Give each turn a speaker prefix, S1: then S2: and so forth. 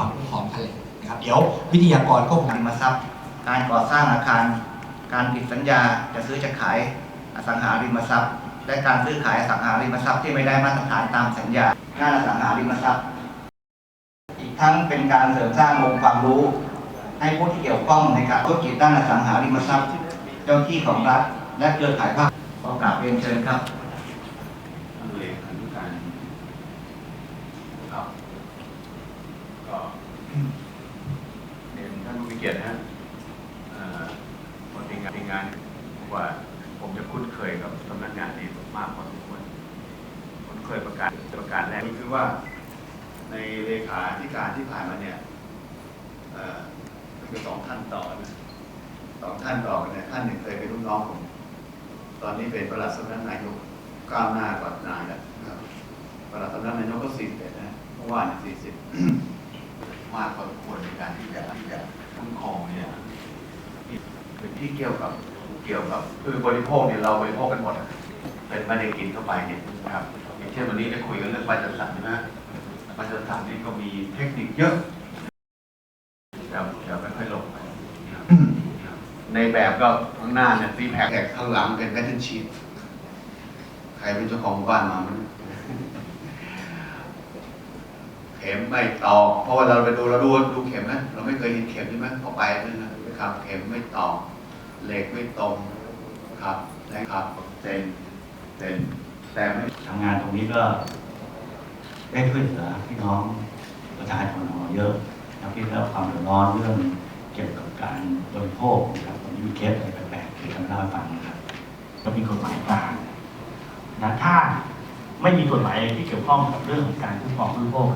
S1: ความคุ้มครองท่านเลนะครับเดี๋ยววิทยากรก็คง
S2: ริมทรัพย์การก่อสร้างอาคาร การผิดสัญญาจะซื้อจะขายอสังหาริมทรัพย์ และการซื้อขายอสังหาริมทรัพย์ที่ไม่ได้มาตรฐานตามสัญญาด้านอสังหาริมทรัพย์ อีกทั้งเป็นการเสริมสร้างองค์ความรู้ ให้ผู้ที่เกี่ยวข้องในการธุรกิจด้านอสังหาริมทรัพย์ เจ้าที่ของรัฐ และเครือข่ายภาคขอกราบเรียนเชิญครับ
S3: ท่านเลขานุการครับ เรียนท่านผู้มีเกียรตินะฮะคนในงานในงานว่าผมจะคุ้นเคยกับสำนักงานนี้มากพอสมควรคุ้นเคยประกาศประกาศแรก
S4: คือว่า ในเลขาธิการที่ผ่านมาเนี่ยเอ่อคือสองท่านต่อนะสองท่านต่อกันเนี่ยท่านหนึ่งเคยเป็นลูกน้องผมตอนนี้เป็นประหลัดสำนักนายกก้าวหน้ากว่านายแล้วนะประหลัดสำนักนายกก็สี่สิบเอ็ดนะเมื่อวานสี่สิบ
S3: มากพอสมควรในการที่จะที่จะคุ้มครองเนี่ยเป็นที่เกี่ยวกับเกี่ยวกับคือบริโภคเนี่ยเราบริโภคกันหมดเป็นไม่ได้กินเข้าไปเนี่ยนะครับอย่างเช่นวันนี้ได้คุยกันเรื่องใบจัดสรรใช่ไหมใบจัดสรรนี่ก็มีเทคนิคเยอะเดี๋ยวเดี๋ยวไม่ค่อยลงในแบบก็ข้างหน้าเนี่ยซีแพค
S4: แขกข้างหลังเป็นแพทเทิร์นชีตใครเป็นเจ้าของบ้านมามัน เข็มไม่ตอกเพราะว่าเราไปดูเราดูดูเข็มนะเราไม่เคยเห็นเข็มใช่ไหมพอไปนั่นนะครับ เข็มไม่ตอกเหล็กไม่ตรงครับนะครับ
S3: เซ็นเซ็นแต่ไม่
S5: ทำงานตรงนี้ก็ ได้ช่วยเหลือพี่น้องประชาชนของเราเยอะนะครับที่ได้รับความเดือดร้อนเรื่องเกี่ยวกับการบริโภคนะครับตอนนี้มีเคสอะไรแปลกๆที่ทำให้เราฟังนะครับ
S6: ก็มีกฎหมายกลางนะถ้าไม่มีกฎหมายอะไรที่เกี่ยวข้องกับเรื่องของการคุ้มครองผู้บริโภค